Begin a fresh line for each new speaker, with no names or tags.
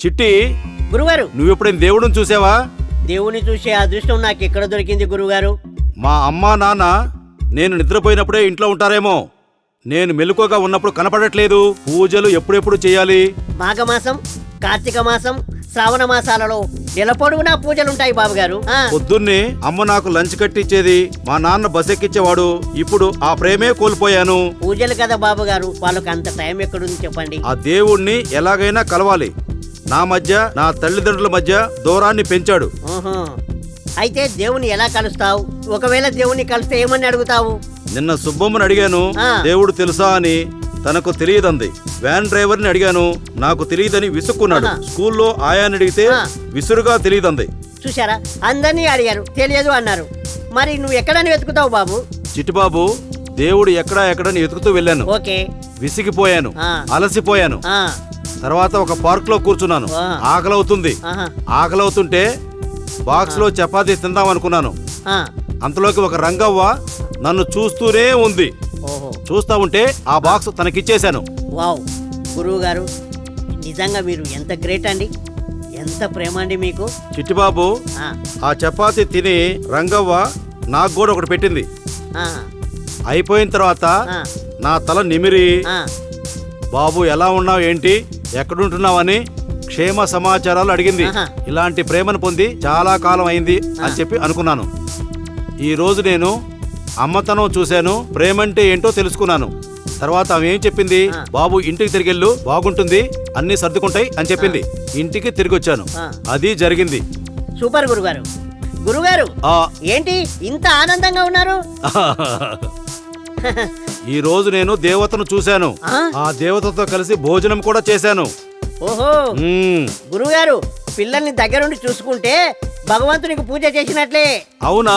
చిట్టి!
గురుగారు!
నువ్వు ఎప్పుడైనా దేవుడిని చూసావా?
దేవుని చూసే అదృష్టం నాకు ఎక్కడ దొరికింది గురుగారు?
మా అమ్మా నాన్న నేను నిద్రపోయినప్పుడే ఇంట్లో ఉంటారేమో. నేను మెలకుగా ఉన్నప్పుడు కనపడట్లేదు. పూజలు ఎప్పుడెప్పుడు చేయాలి?
మాఘమాసం కార్తీక మాసం శ్రావణ మాసాలలో నెల పొడవునా పూజలుంటాయి బాబుగారు? ఆ,
పొద్దున్నే అమ్మ నాకు లంచ్ కట్టించేది మా నాన్న బస్ ఎక్కించేవాడు ఇప్పుడు ఆ ప్రేమే కోల్పోయాను.
పూజలు కదా బాబుగారు వాళ్ళకి అంత టైం ఎక్కడుంది చెప్పండి.
ఆ దేవుణ్ణి ఎలాగైనా కలవాలి. నా మధ్య నా తల్లిదండ్రుల మధ్య దూరాన్ని పెంచాడు.
అయితే దేవుని ఎలా కలుస్తావు? ఒకవేళ దేవుని కలిస్తే ఏమని అడుగుతావు?
నిన్న సుబ్బమ్మని అడిగాను. దేవుడు తెలుసా అని తనకు తెలియదంది. వ్యాన్ డ్రైవర్ని అడిగాను నాకు తెలియదని విసుక్కున్నాడు. స్కూల్లో ఆయాన్ని అడిగితే. విసురుగా తెలియదంది.
చూసారా అందరినీ అడిగారు తెలియదు అన్నారు. మరి నువ్వు ఎక్కడని వెతుకుతావు బాబు?
చిట్టుబాబు దేవుడు ఎక్కడా ఎక్కడని వెతుకుతూ వెళ్ళాను.
ఓకే.
విసిగిపోయాను. అలసిపోయాను. తర్వాత ఒక పార్క్లో కూర్చున్నాను.
ఆ.
ఆకలవుతుంది.
ఆహా,
ఆకలవుతుంటే బాక్స్లో చపాతీ తిందాం అనుకున్నాను. అంతలోకి ఒక రంగవ్వ నన్ను చూస్తూనే ఉంది. చూస్తా ఉంటే ఆ బాక్స్ తనకిచ్చేశాను.
వావ్. గురువు గారు నిజంగా మీరు ఎంత గ్రేట్ అండి. ఎంత ప్రేమ అండి మీకు.
చిట్టిబాబు
ఆ,
ఆ చపాతీ తిని రంగవ్వ నాకు కూడా ఒకటి పెట్టింది. అయిపోయిన తర్వాత నా తల నిమిరి. బాబు ఎలా ఉన్నావు ఏంటి? ఎక్కడుంటున్నావని క్షేమ సమాచారాలు అడిగింది.
ఆహా.
ఇలాంటి ప్రేమను పొంది చాలా కాలం అయింది అని. చెప్పి అనుకున్నాను. ఈ రోజు నేను అమ్మతనం చూశాను ప్రేమంటే ఏంటో తెలుసుకున్నాను. తర్వాత ఆమె ఏం చెప్పింది?
ఆ.
బాబు ఇంటికి తిరిగెళ్ళు బాగుంటుంది అన్ని సర్దుకుంటాయి అని చెప్పింది. ఇంటికి తిరిగి వచ్చాను
ఆ.
అది జరిగింది.
సూపర్ గురుగారు. గురుగారు
ఆ.
ఏంటి ఇంత ఆనందంగా ఉన్నారు?
ఈ రోజు నేను దేవతను చూశాను.
ఆ?
దేవతతో కలిసి భోజనం కూడా చేశాను.
ఓహో.
మ్మ్.
గురుగారు పిల్లల్ని దగ్గరుండి చూసుకుంటే భగవంతునికి పూజ చేసినట్లే.
అవునా?